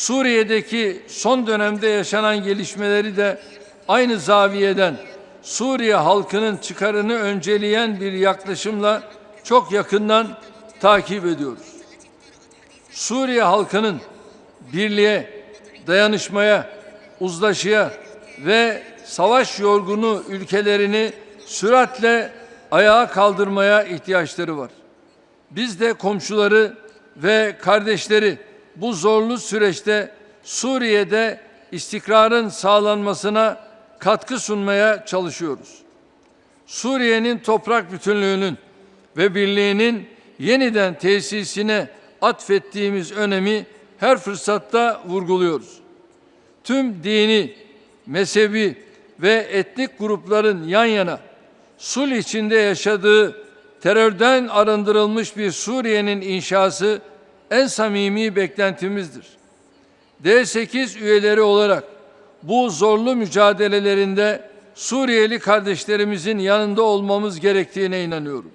Suriye'deki son dönemde yaşanan gelişmeleri de aynı zaviyeden Suriye halkının çıkarını önceleyen bir yaklaşımla çok yakından takip ediyoruz. Suriye halkının birliğe, dayanışmaya, uzlaşıya ve savaş yorgunu ülkelerini süratle ayağa kaldırmaya ihtiyaçları var. Biz de komşuları ve kardeşleri bu zorlu süreçte Suriye'de istikrarın sağlanmasına katkı sunmaya çalışıyoruz. Suriye'nin toprak bütünlüğünün ve birliğinin yeniden tesisine atfettiğimiz önemi her fırsatta vurguluyoruz. Tüm dini, mezhebi ve etnik grupların yan yana sulh içinde yaşadığı terörden arındırılmış bir Suriye'nin inşası en samimi beklentimizdir. D8 üyeleri olarak bu zorlu mücadelelerinde Suriyeli kardeşlerimizin yanında olmamız gerektiğine inanıyorum.